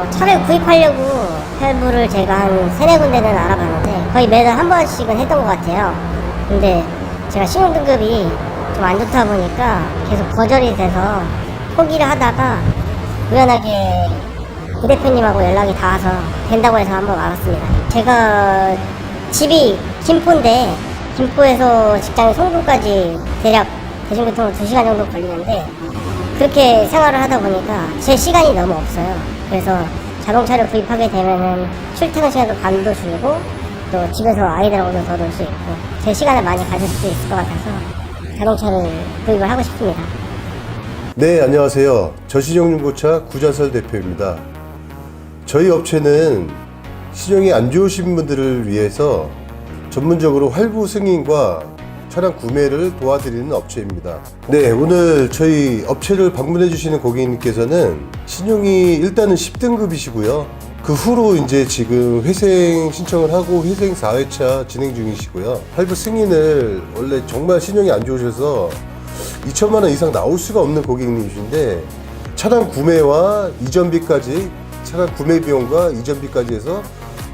어, 차를 구입하려고 할부를 제가 한 세네 군데는 알아봤는데 거의 매달 한 번씩은 했던 것 같아요. 근데 제가 신용등급이 좀 안 좋다 보니까 계속 거절이 돼서 포기를 하다가 우연하게 이 대표님하고 연락이 닿아서 된다고 해서 한번 와봤습니다. 제가 집이 김포인데 김포에서 직장이 송도까지 대략 대중교통으로 2시간 정도 걸리는데 그렇게 생활을 하다 보니까 제 시간이 너무 없어요. 그래서 자동차를 구입하게 되면은 출퇴근 시간도 반도 줄고 또 집에서 아이들하고도 더 놀 수 있고 제 시간을 많이 가질 수 있을 것 같아서 자동차를 구입을 하고 싶습니다. 네, 안녕하세요. 저신용중고차 구자설 대표입니다. 저희 업체는 신용이 안 좋으신 분들을 위해서 전문적으로 할부 승인과 차량 구매를 도와드리는 업체입니다. 네, 오늘 저희 업체를 방문해 주시는 고객님께서는 신용이 일단은 10등급이시고요. 그 후로 이제 지금 회생 신청을 하고 회생 4회차 진행 중이시고요. 할부 승인을 원래 정말 신용이 안 좋으셔서 2천만 원 이상 나올 수가 없는 고객님이신데 차량 구매와 이전비까지 차량 구매 비용과 이전비까지 해서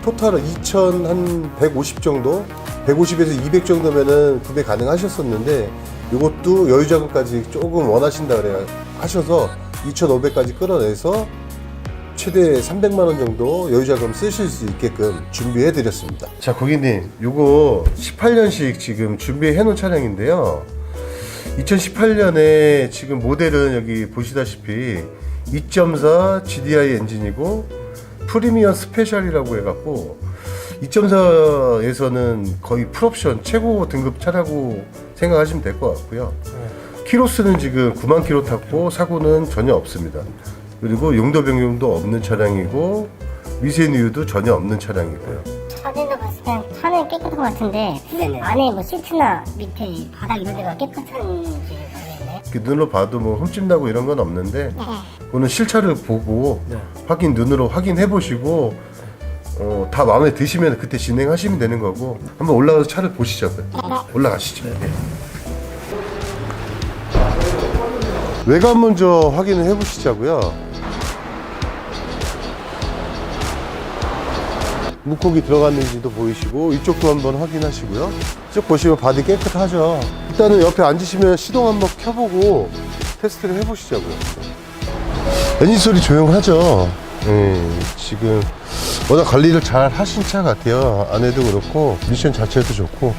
토탈은 2,150 정도 150에서 200 정도면은 구매 가능하셨었는데 이것도 여유 자금까지 조금 원하신다 그래 하셔서 2,500까지 끌어내서 최대 300만 원 정도 여유 자금 쓰실 수 있게끔 준비해 드렸습니다. 자, 고객님, 요거 18년식 지금 준비해 놓은 차량인데요. 2018년에 지금 모델은 여기 보시다시피 2.4 GDI 엔진이고 프리미엄 스페셜이라고 해갖고 2.4에서는 거의 풀옵션 최고 등급 차라고 생각하시면 될 것 같고요. 키로수는 지금 9만 킬로 탔고 사고는 전혀 없습니다. 그리고 용도 변경도 없는 차량이고 미세누유도 전혀 없는 차량이고요. 사진으로 봤을 땐 차는 깨끗한 것 같은데 안에 뭐 시트나 밑에 바닥 이런 데가 깨끗한지 모르겠네. 이렇게 눈으로 봐도 뭐 흠집 나고 이런 건 없는데 오늘 실차를 보고 확인 눈으로 확인해 보시고 어, 다 마음에 드시면 그때 진행하시면 되는 거고 한번 올라가서 차를 보시죠. 올라가시죠. 네. 외관 먼저 확인을 해 보시자고요. 물고기 들어갔는지도 보이시고 이쪽도 한번 확인하시고요. 쭉 보시면 바디 깨끗하죠. 일단은 옆에 앉으시면 시동 한번 켜보고 테스트를 해보시자고요. 엔진 소리 조용하죠. 예, 지금 워낙 관리를 잘 하신 차 같아요. 안에도 그렇고 미션 자체도 좋고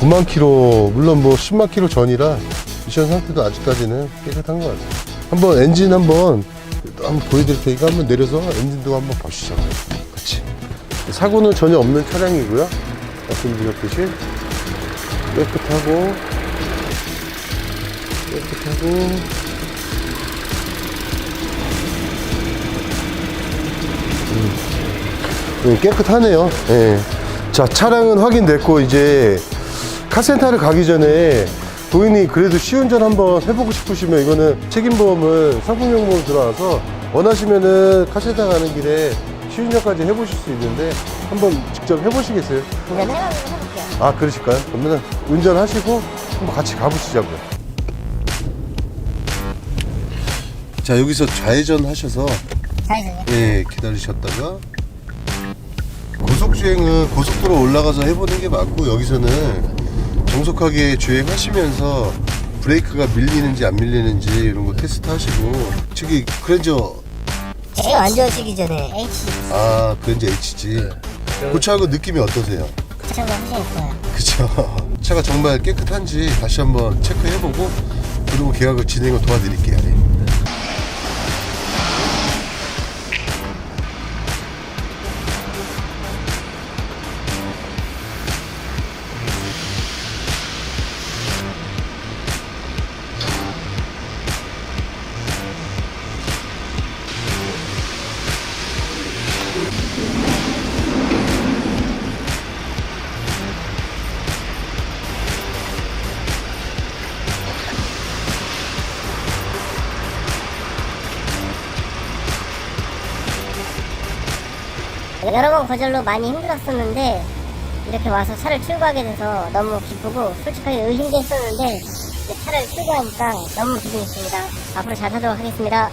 9만 킬로 물론 뭐 10만 킬로 전이라 미션 상태도 아직까지는 깨끗한 것 같아요. 한번 엔진 한번 한번 보여드릴 테니까 한번 내려서 엔진도 한번 보시죠. 같이. 사고는 전혀 없는 차량이고요. 말씀드렸듯이 깨끗하고 깨끗하고 음, 깨끗하네요. 예. 자, 차량은 확인됐고, 이제 카센터를 가기 전에 도인이 그래도 시운전 한번 해보고 싶으시면 이거는 책임보험을 상품용보험 들어와서 원하시면은 카센터 가는 길에 시운전까지 해보실 수 있는데 한번 직접 해보시겠어요? 운전해가지고 해볼게요. 아, 그러실까요? 그러면 운전하시고 한번 같이 가보시자고요. 자, 여기서 좌회전 하셔서 자이선요. 예, 기다리셨다가 고속 주행은 고속도로 올라가서 해보는 게 맞고 여기서는 정속하게 주행하시면서 브레이크가 밀리는지 안 밀리는지 이런 거 테스트 하시고. 저기 그랜저. 제일 안 좋아지기 전에 H. 아 그랜저 HG 그 차하고 느낌이 어떠세요? 그 차가 훨씬 있어요. 그쵸. 차가 정말 깨끗한지 다시 한번 체크해보고 그리고 계약을 진행을 도와드릴게요. 네. 여러 번 거절로 많이 힘들었었는데 이렇게 와서 차를 출고하게 돼서 너무 기쁘고 솔직하게 의심도 했었는데 차를 출고하니까 너무 기분이 좋습니다. 앞으로 잘 사도록 하겠습니다.